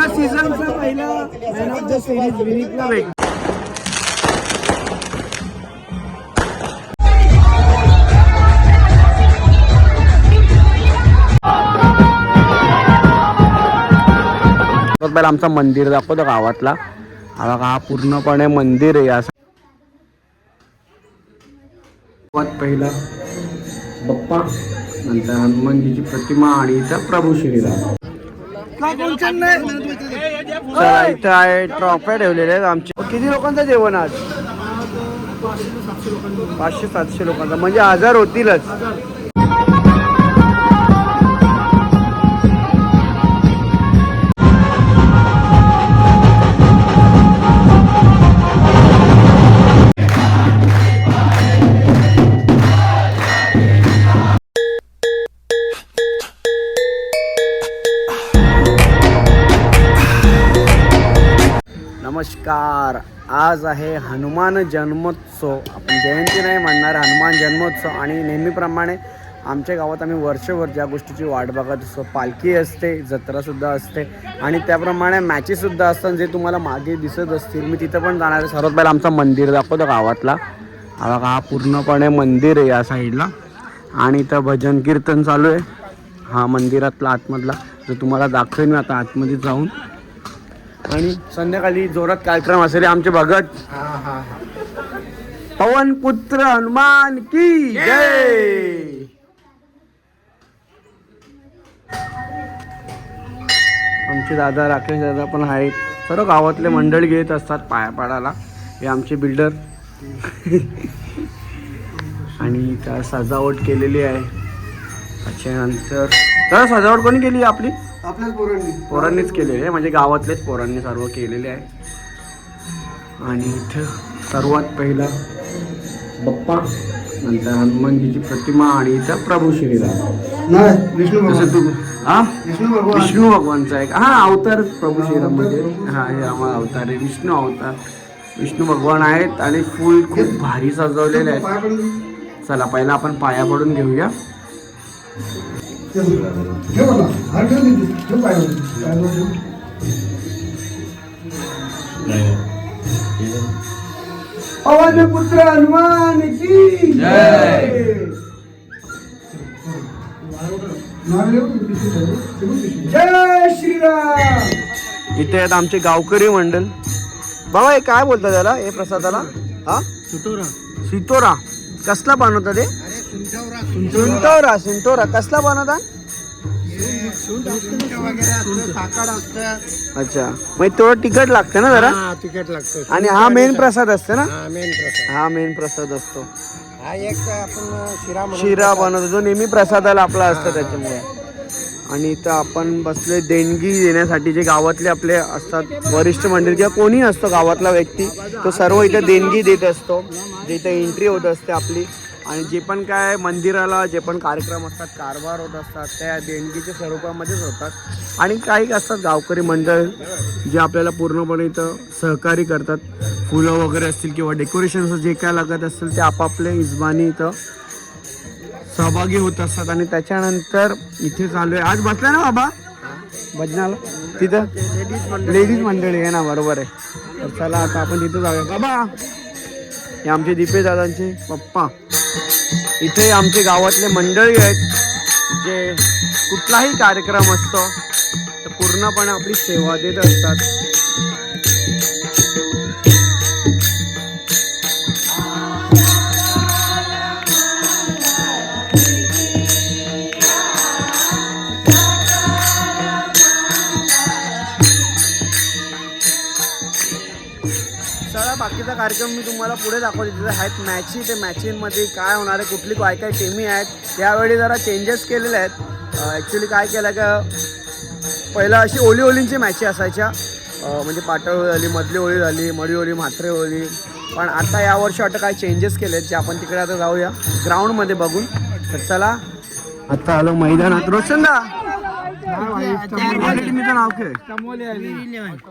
पहिला सीझनचा पहिला मॅन ऑफ द सिरीज विनीतला भेट पहिला आमचा मंदिर दाखवतो गावातला. हा हा पूर्णपणे मंदिर आहे असं. सर्वात पहिला बप्पा नंतर हनुमानजीची प्रतिमा आणि इथं प्रभू श्रीराम. चला इथं आहे ट्रॉफ्या ठेवलेल्या आहेत आमचे. किती लोकांचं जेवण आज? पाचशे सातशे लोकांचं. म्हणजे हजार होतीलच. नमस्कार. आज आहे हनुमान जन्मोत्सव. आपण जयंती नाही म्हणणार हनुमान जन्मोत्सव. आणि नेहमीप्रमाणे आमच्या गावात आम्ही वर्षभर ज्या गोष्टीची वाट बघत असतो. पालखी असते जत्रासुद्धा असते. आणि त्याप्रमाणे मॅचेससुद्धा असतात जे तुम्हाला मागे दिसत असतील. मी तिथं पण जाणार आहे. सर्वात पहिला आमचं मंदिर दाखवतो गावातला. हा बघा हा पूर्णपणे मंदिर आहे या साईडला. आणि इथं भजन कीर्तन चालू आहे. हा मंदिरातला आतमधला. जो तुम्हाला दाखवेन मी आता आतमध्ये जाऊन. आणि संध्याकाळी जोरात कार्यक्रम असेल आमचे भगत. पवन पुत्र हनुमान की जय! आमचे दादा राकेश दादा पण आहेत. सर्व गावातले मंडळी घेत असतात पाया पाडायला. हे आमचे बिल्डर. आणि त्या सजावट केलेली आहे. त्याच्यानंतर तर सजावट कोणी केली आपली? आपल्याच पोरांनी. पोरांनीच केलेले आहे. म्हणजे गावातलेच पोरांनी सर्व केलेले आहे. आणि इथं सर्वात पहिला बप्पा नंतर हनुमानजीची प्रतिमा आणि इथं प्रभू श्रीराम. नाही विष्णू जसं तू हा? विष्णू भगवान. विष्णू भगवानचा एक हा अवतार प्रभू श्रीराम म्हणजे. हा हे आम्हाला अवतार आहे. विष्णू अवतार. विष्णू भगवान आहेत आणि फुल खूप भारी सजवलेले आहेत. चला पहिला आपण पाया पडून घेऊया. ठेव बाबा हात ठेव तिथे. ठेव ठेव. पवन पुत्र हनुमान की जय श्रीराम इथे आहेत आमचे गावकरी मंडळ बाबा हे काय बोलतात त्याला हे प्रसादाला हा सितोरा कसला बनवतात ते सुंटोरा सुंटोरा. कसला बनवतात अच्छा. मग थोडं तिखट लागतं ना जरा? तिकीट लागतं. आणि हा मेन प्रसाद असतो ना? हा मेन प्रसाद. हा मेन प्रसाद असतो. हा एक आपण शिरा शिरा बनवतो. जो नेहमी प्रसादाला आपला असतो त्याच्यामुळे. आणि इथं आपण बसले देणगी देण्यासाठी. जे गावातले आपले असतात वरिष्ठ मंडळी किंवा कोणी असतो गावातला व्यक्ती तो सर्व इथं देणगी देत असतो. जे इथं एंट्री होत असते आपली. आणि जे पण काय मंदिराला जे पण कार्यक्रम असतात कारभार होत असतात त्या देणगीच्या स्वरूपामध्येच होतात. आणि काही असतात गावकरी मंडळ जे आपल्याला पूर्णपणे इथं सहकार्य करतात. फुलं वगैरे असतील किंवा डेकोरेशन जे काय लागत असतील ते आपापले इजबानी इथं सहभागी होत असतात. आणि त्याच्यानंतर इथे चालू आहे. आज बसला ना बाबा? भजनाला? तिथं? लेडीज मंडळी आहे ना बरोबर आहे. तर चला आता आपण तिथं जाऊया. बाबा हे आमचे दीपे दादांचे पप्पा. इथे आमचे गावातले मंडळी आहेत जे कुठलाही कार्यक्रम असतो तर पूर्णपणे आपली सेवा देत असतात. कार्यक्रम मी तुम्हाला पुढे दाखवते. तिथे आहेत मॅची ते मॅचींमध्ये काय होणार आहे कुठली काय काय टीमी आहेत यावेळी जरा चेंजेस केलेले आहेत. ॲक्च्युली काय केलं का पहिलं अशी ओली ओलींची मॅची असायच्या. म्हणजे पाटळ झाली मधली ओळी झाली मडी ओळी म्हात्रे ओळी. पण आता यावर्षी वाटतं काय चेंजेस केलेत जे आपण तिकडे आता जाऊया ग्राउंडमध्ये बघून. तर चला आता आलो मैदानात. रोशनदा आपल्या टीमीचं नाव काय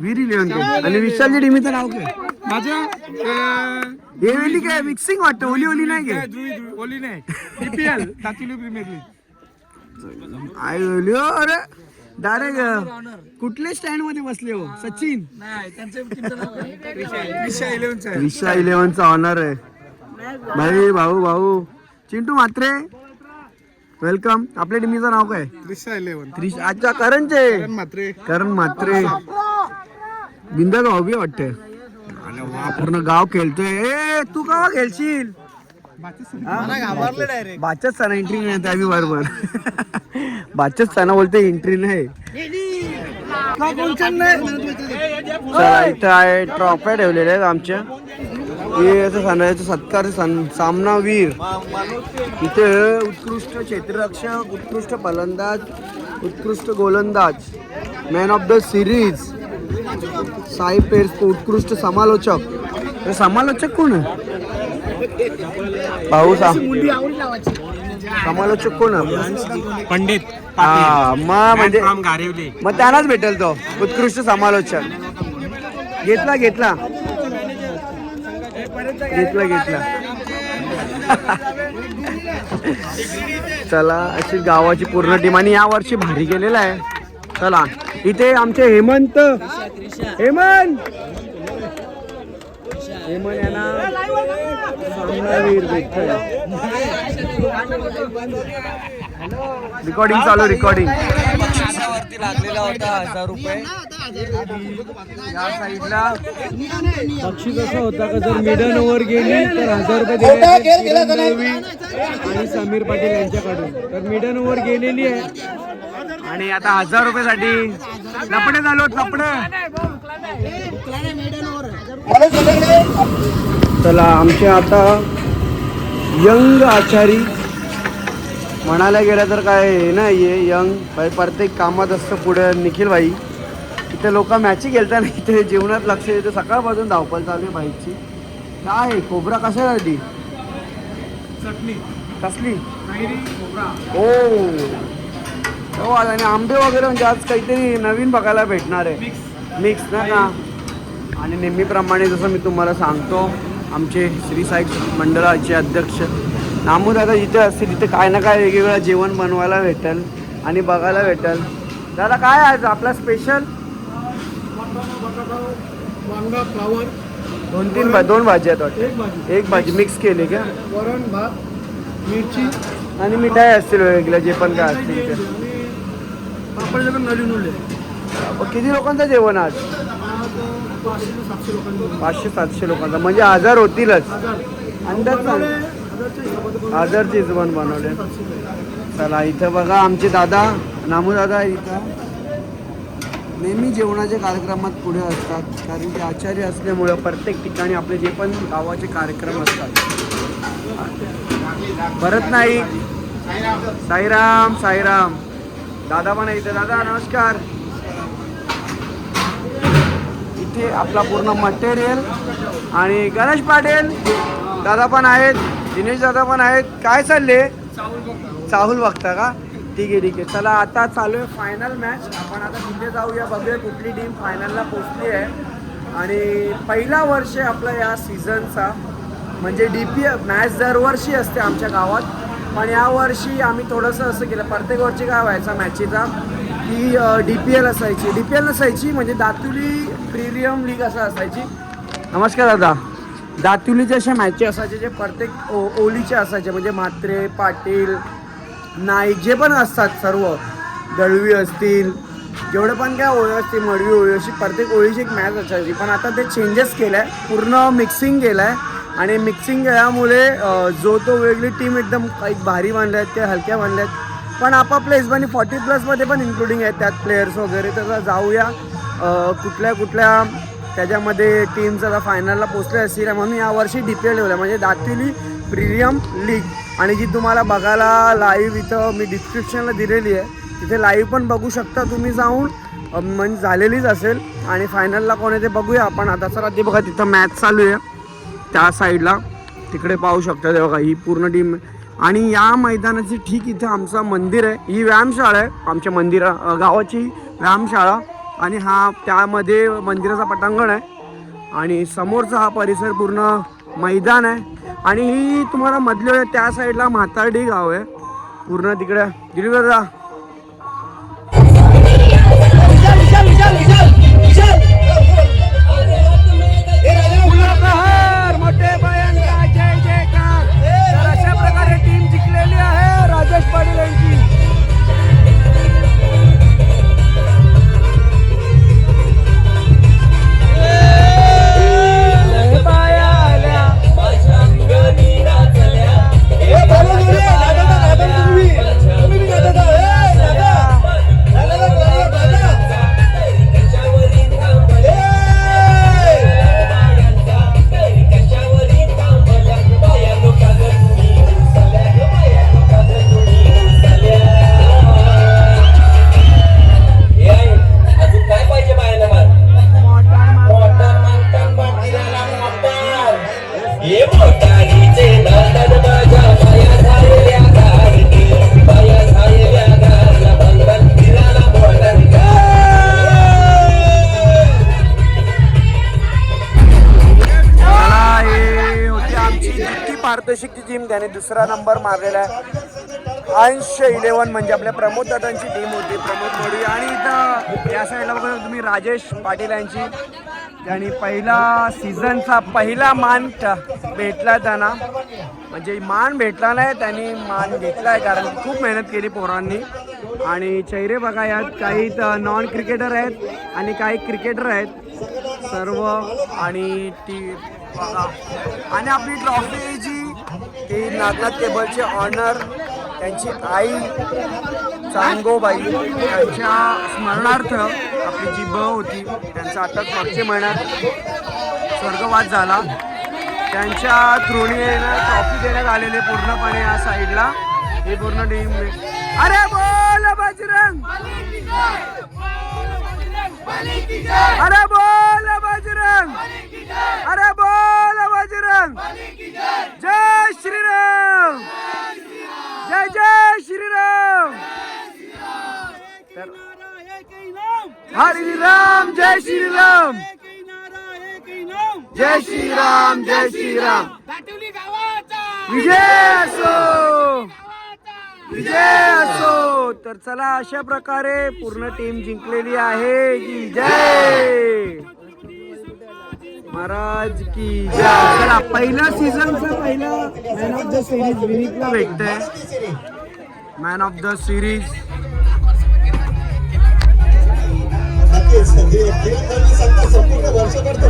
वीर इलेव्हन आणि विशालच्या टीमीचं नाव काय माझ्या हे वेळी काय मिक्सिंग वाटतं? ओली ओली नाही काय? ओली नाही. बीपीएल तातुली प्रीमियर लीग आय ओली अरे डायरेक्ट कुठल्या स्टँडमध्ये बसले हो? सचिन. विशा इलेव्हनचा ऑनर आहे. भाई भाऊ भाऊ. चिंटू म्हात्रे. वेलकम आपल्या टीमचं नाव काय त्रिशा इलेव्हन त्रिश अच्छा करणचे मात्रे करण म्हात्रे बिंदा गाव बी वाटते पूर्ण गाव खेळतोय ए तू केव्हा खेळशील बाच्याच सणा एंट्री नाही त्या बी बरोबर बाच्याच सणा बोलते एंट्री नाही चला इथं आहे ट्रॉफ्या ठेवलेल्या आहेत आमच्या हे असं सणाचं सत्कार सामनावीर इथे उत्कृष्ट क्षेत्ररक्षक उत्कृष्ट फलंदाज उत्कृष्ट गोलंदाज man of the series Sai pairs उत्कृष्ट समालोचक. समालोचक कोण आहे? भाऊ सा समालोचक कोण पंडित हा मग म्हणजे मग त्यांनाच भेटेल तो उत्कृष्ट समालोचक. घेतला घेतला. घेतला घेतला. चला अशी गावाची पूर्ण टीम आणि या वर्षी भारी गेलेला आहे. चला इथे आमचे हेमंत. हेमंत! हेमंत यांना सामनावीर भेटतोय. रिकॉर्डिंग चालू रिकॉर्डिंग वरती लागलेला होता हजार रुपये या साईडला बक्षीस असं होता का जर मिडन ओव्हर गेली तर हजार रुपये आणि समीर पाटील यांच्याकडून तर मिडन ओव्हर गेलेली आहे आणि आता हजार रुपयासाठी लपडे झालो लपडे चला आमचे आता यंग आचारी म्हणायला गेलं तर काय हे नाही आहे यंग भाई प्रत्येक कामात असतं पुढे. निखिल भाई इथे लोक मॅची खेळताना इथे जीवनात लक्ष देते सकाळपासून धावपळ चालू आहे बाईकची काय आहे खोबरा कशासाठी कसली? ओ. हो आज आणि आंबे वगैरे म्हणजे आज काहीतरी नवीन बघायला भेटणार आहे. मिक्स ना का? आणि नेहमीप्रमाणे जसं मी तुम्हाला सांगतो आमचे श्री साई मंडळाचे अध्यक्ष नामू दादा जिथे असतील तिथे काय ना काय वेगवेगळं जेवण बनवायला भेटेल आणि बघायला भेटेल. दादा काय आज आपला स्पेशल फ्लावर. दोन तीन भा दोन भाजी आहेत वाटतं. एक भाजी. मिक्स केली का? वरण भात मिरची. आणि मिठाई असतील वेगळं जे पण काय असतील ते. किती लोकांचं जेवण आज? पाचशे सातशे लोकांचं. म्हणजे हजार होतीलच. अंदाज सांग. हजारच्या बनवले. चला इथं बघा आमचे दादा नामू दादा इथं. नेहमी जेवणाच्या कार्यक्रमात पुढे असतात कारण ते आचार्य असल्यामुळं प्रत्येक ठिकाणी आपले जे पण गावाचे कार्यक्रम असतात. परत नाही साईराम साईराम. दादा पण आहे इथे. दादा नमस्कार. इथे आपला पूर्ण मटेरियल आणि गणेश पाटील दादा पण आहेत. दिनेश दादा पण आहेत. काय चालले? चाहूल बघता. का? ठीक आहे ठीक आहे. चला आता चालू आहे फायनल मॅच आपण आता तिथे जाऊया बघूया कुठली टीम फायनलला पोचली आहे. आणि पहिला वर्ष आहे आपला या सीझनचा म्हणजे डी पी मॅच दरवर्षी असते आमच्या गावात. पण या वर्षी आम्ही थोडंसं असं केलं प्रत्येक वर्षी काय व्हायचा मॅचीचा की डी पी एल असायची. डी पी एल नसायची म्हणजे दातुली प्रीमियम लीग असं असायची. नमस्कार दादा. दातुलीचे असे मॅचे असायचे जे प्रत्येक ओ ओलीचे असायचे म्हणजे म्हात्रे पाटील नाईक जे पण असतात सर्व दळवी असतील जेवढे पण काय ओळी असतील मडवी ओळी अशी प्रत्येक ओळीची एक मॅच असायची. पण आता ते चेंजेस केलं आहे पूर्ण मिक्सिंग केलं आहे आणि मिक्सिंग केल्यामुळे जो तो वेगळी टीम एकदम काही भारी बांधल्या आहेत त्या हलक्या बांधल्या आहेत. पण आपापल्या हिशोबाने फॉर्टी प्लसमध्ये पण इन्क्लुडिंग आहेत त्यात प्लेयर्स वगैरे तर जाऊया. कुठल्या कुठल्या त्याच्यामध्ये टीम्स आता फायनलला पोचले असतील म्हणून यावर्षी डी पी एल ठेवलं म्हणजे दातिली प्रीमियम लीग. आणि जी तुम्हाला बघायला लाईव्ह इथं मी डिस्क्रिप्शनला दिलेली आहे. तिथे लाईव्ह पण बघू शकता तुम्ही जाऊन. म्हणजे झालेलीच असेल. आणि फायनलला कोण आहे ते बघूया आपण. आता सर ते बघा तिथं मॅच चालू आहे. त्या साईडला तिकडे पाहू शकता ते बघा ही पूर्ण टीम आणि या मैदानाची ठीक इथं आमचं मंदिर आहे. ही व्यायामशाळा आहे. आमच्या मंदिरा गावाची व्यायामशाळा. आणि हा त्यामध्ये मंदिराचा पटांगण आहे. आणि समोरचा हा परिसर पूर्ण मैदान आहे. आणि ही तुम्हाला मधले त्या साईडला म्हातारडी गाव आहे. पूर्ण तिकडे. जा त्याने दुसरा नंबर मारलेला आहे. अंश इलेव्हन म्हणजे आपल्या प्रमोद दादांची टीम होती. प्रमोद मोडी आणि इथं या साईडला बघा तुम्ही राजेश पाटील यांची. त्यांनी पहिला सीझनचा पहिला मान भेटला त्यांना. म्हणजे मान भेटला नाही त्यांनी मान घेतला आहे कारण खूप मेहनत केली पोरांनी. आणि चेहरे बघा यात काही नॉन क्रिकेटर आहेत आणि काही क्रिकेटर आहेत. सर्व आणि ती बघा. आणि आपली ट्रॉफी जी ती नागनाथ केबलचे ऑनर त्यांची आई चांगोबाई त्यांच्या स्मरणार्थ आपली जी ब होती त्यांचा आताच मागच्या महिन्यात स्वर्गवास झाला. त्यांच्या तृणीनं ट्रॉफी देण्यात आलेले पूर्णपणे या साईडला. हे पूर्ण टीम अरे बोल बजरंग! अरे बोल बजरंग! अरे बोल बजरंग! जय श्रीराम जय जय श्रीराम तर हरी राम जय श्रीराम जय श्रीराम जय श्रीराम विजय असो। विजय असो। तर चला अशा प्रकारे पूर्ण टीम जिंकलेली आहे. की जय। महाराज की चला पहिला सीझनचा पहिला मॅन ऑफ द सिरीज विनीतला भेटतंय. मॅन ऑफ द सिरीज सगळे हे संपूर्ण वर्षभर